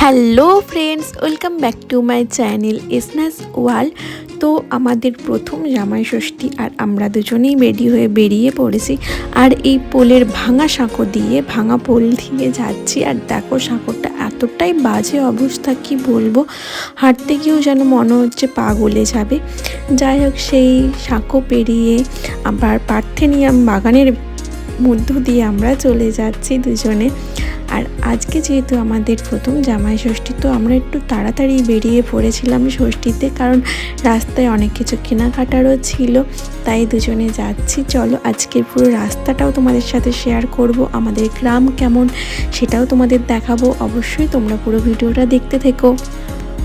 Hello friends welcome back to my channel এসনাস ওয়াল তো আমাদের প্রথম জামাই ষষ্ঠী আর আমরা দুজনেই রেডি হয়ে বেরিয়ে পড়েছি। আর এই পোলের ভাঙা সাঁকো দিয়ে, ভাঙা পোল দিয়ে যাচ্ছি। আর দেখো, সাঁকোটা এতটাই বাজে অবস্থা, কি বলব? হাঁটতে গিয়েও যেন মনে হচ্ছে পা গলে যাবে। যাই হোক, সেই সাঁকো পেরিয়ে আবার পার্থেনিয়াম বাগানের মধ্য দিয়ে আমরা চলে যাচ্ছি দুজনে। আর আজকে যেহেতু আমাদের প্রথম জামাই ষষ্ঠী, তো আমরা একটু তাড়াতাড়ি বেরিয়ে পড়েছিলাম ষষ্ঠীতে কারণ রাস্তায় অনেক কিছু কেনাকাটারও ছিল, তাই দুজনে যাচ্ছি। চলো আজকের পুরো রাস্তাটাও তোমাদের সাথে শেয়ার করব, আমাদের গ্রাম কেমন সেটাও তোমাদের দেখাবো। অবশ্যই তোমরা পুরো ভিডিওটা দেখতে থেকো।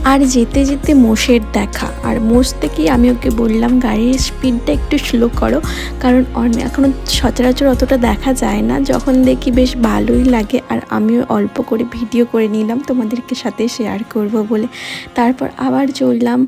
আর যেতে যেতে মোষের দেখা। আর মোষ থেকেই আমি ওকে বললাম, গাড়ির স্পিডটা একটু স্লো করো, কারণ এখনও সচরাচর অতটা দেখা যায় না। যখন দেখি বেশ ভালোই লাগে, আর আমিও অল্প করে ভিডিও করে নিলাম, তোমাদেরকে সাথে শেয়ার করব বলে। তারপর আবার চললাম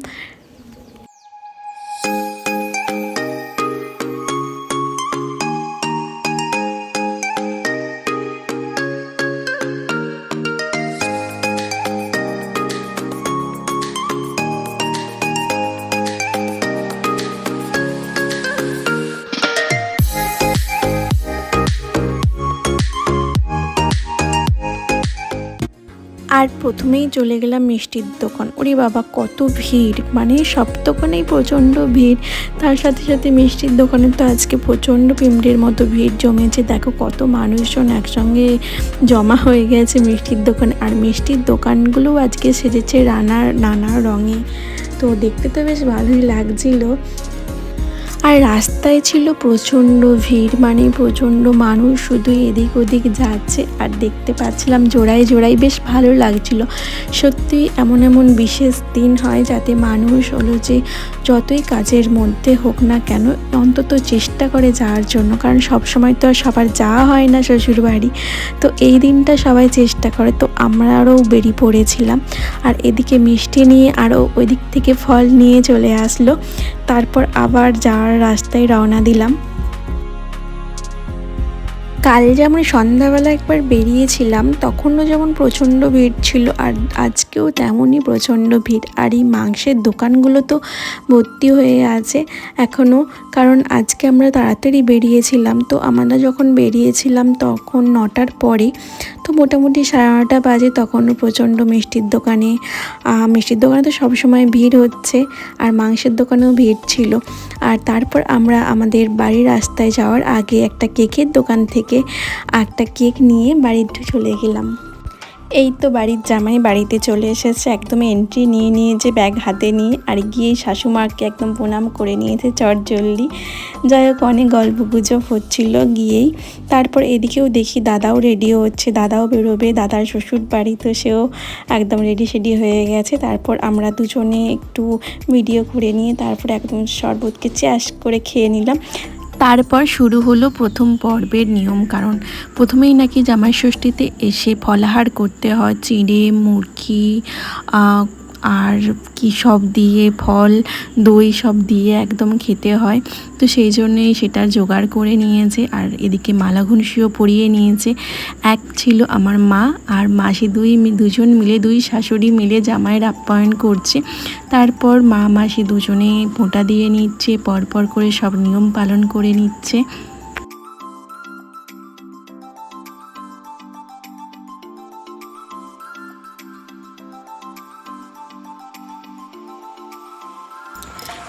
আর প্রথমেই চলে গেলাম মিষ্টির দোকান। ওরে বাবা, কত ভিড়। মানে সব দোকানেই প্রচণ্ড ভিড়। তার সাথে সাথে মিষ্টির দোকানে তো আজকে প্রচণ্ড পিমড়ের মতো ভিড় জমেছে। দেখো কত মানুষজন একসঙ্গে জমা হয়ে গেছে মিষ্টির দোকানে। আর মিষ্টির দোকানগুলোও আজকে সেজেছে রানার, নানা রঙে। তো দেখতে তো বেশ ভালোই লাগছিল। আর রাস্তায় ছিল প্রচণ্ড ভিড় মানে প্রচণ্ড মানুষ শুধু এদিক ওদিক যাচ্ছে। আর দেখতে পাচ্ছিলাম জোড়ায় জোড়ায় বেশ ভালো লাগছিল। সত্যি এমন এমন বিশেষ দিন হয় যাতে মানুষ হলো যে যতই কাজের মধ্যে হোক না কেন, অন্তত চেষ্টা করে যাওয়ার জন্য। কারণ সব সময় তো আর সবার যাওয়া হয় না শ্বশুর বাড়ি তো এই দিনটা সবাই চেষ্টা করে, তো আমরা আরও বেরিয়ে পড়েছিলাম। আর এদিকে মিষ্টি নিয়ে আরও ওই দিক থেকে ফল নিয়ে চলে আসলো। তারপর আবার যাওয়ার রাস্তায় রওনা দিলাম। কাল যেমন সন্ধ্যাবেলা একবার বেরিয়েছিলাম, তখনও যেমন প্রচণ্ড ভিড় ছিল আর আজকেও তেমনই প্রচণ্ড ভিড়। আর এই মাংসের দোকানগুলো তো ভর্তি হয়ে আছে এখনও, কারণ আজকে আমরা তাড়াতাড়ি বেরিয়েছিলাম। তো আমরা যখন বেরিয়েছিলাম তখন নটার পরে, তো মোটামুটি সাড়ে নটা বাজে তখনও প্রচণ্ড মিষ্টির দোকানে মিষ্টির দোকানে তো সবসময় ভিড় হচ্ছে আর মাংসের দোকানেও ভিড় ছিল। আর তারপর আমরা আমাদের বাড়ির রাস্তায় যাওয়ার আগে একটা কেকের দোকান থেকে একটা কেক নিয়ে বাড়িতে চলে গেলাম। এই তো বাড়ির জামাই বাড়িতে চলে এসেছে একদম এন্ট্রি নিয়ে নিয়েছে ব্যাগ হাতে নিয়ে আর গিয়ে শাশুমাকে একদম প্রণাম করে নিয়েছে চট জলদি। যাই হোক, অনেক গল্প গুজব হচ্ছিল গিয়েই। তারপর এদিকেও দেখি দাদাও রেডি হচ্ছে, দাদাও বেরোবে, দাদার শ্বশুর বাড়ি তো সেও একদম রেডি সেডি হয়ে গেছে। তারপর আমরা দুজনে একটু ভিডিও করে নিয়ে তারপর একদম শরবতকে চ্যাশ করে খেয়ে নিলাম। তারপর শুরু হলো প্রথম পর্বের নিয়ম। কারণ প্রথমেই নাকি জামাই ষষ্ঠীতে এসে ফলাহার করতে হয়, চিঁড়ে, মুরগি আর কি সব দিয়ে, ফল, দই সব দিয়ে একদম খেতে হয়। তো সেই জন্যেই সেটা জোগাড় করে নিয়েছে আর এদিকে মালা ঘুষিও পরিয়ে নিয়েছে। এক ছিল আমার মা আর মাসি দুই দুজন মিলে, দুই শাশুড়ি মিলে জামাইয়ের আপ্যায়ন করছে। তারপর মা মাসি দুজনে ফোঁটা দিয়ে নিচ্ছে, পরপর করে সব নিয়ম পালন করে নিচ্ছে।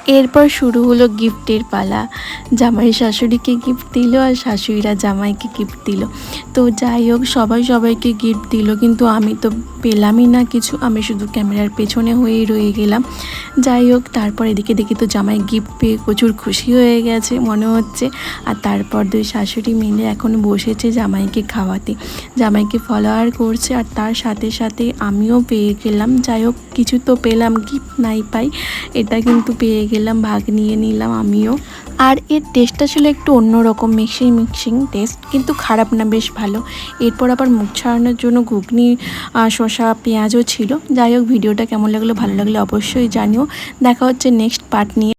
এরপর শুরু হলো গিফটের পালা। জামাই শাশুড়িকে গিফট দিল আর শাশুড়িরা জামাইকে গিফট দিল। তো যাই হোক, সবাই সবাইকে গিফট দিল, কিন্তু আমি তো পেলামই না কিছু। আমি শুধু ক্যামেরার পেছনে হয়েই রয়ে গেলাম। যাই হোক, তারপর এদিকে দেখি তো জামাই গিফট পেয়ে প্রচুর খুশি হয়ে গেছে, মনে হচ্ছে। আর তারপর দুই শাশুড়ি মিলে এখন বসেছে জামাইকে খাওয়াতে। জামাইকে ফলোয়ার করছে, আর তার সাথে সাথে আমিও পেয়ে গেলাম। যাই হোক, কিছু তো পেলাম গিফট নাই পাই। এটা কিন্তু পেয়ে গেলাম, ভাগ নিয়ে নিলাম আমিও। আর এর টেস্টটা ছিল একটু অন্যরকম মিক্সিং মিক্সিং টেস্ট কিন্তু খারাপ না, বেশ ভালো। এরপর আবার মুখ ছাড়ানোর জন্য ঘুগনি শসা, পেঁয়াজও ছিল। যাই হোক, ভিডিওটা কেমন লাগল, ভালো লাগলে অবশ্যই জানিও। দেখা হচ্ছে নেক্সট পার্ট নিয়ে।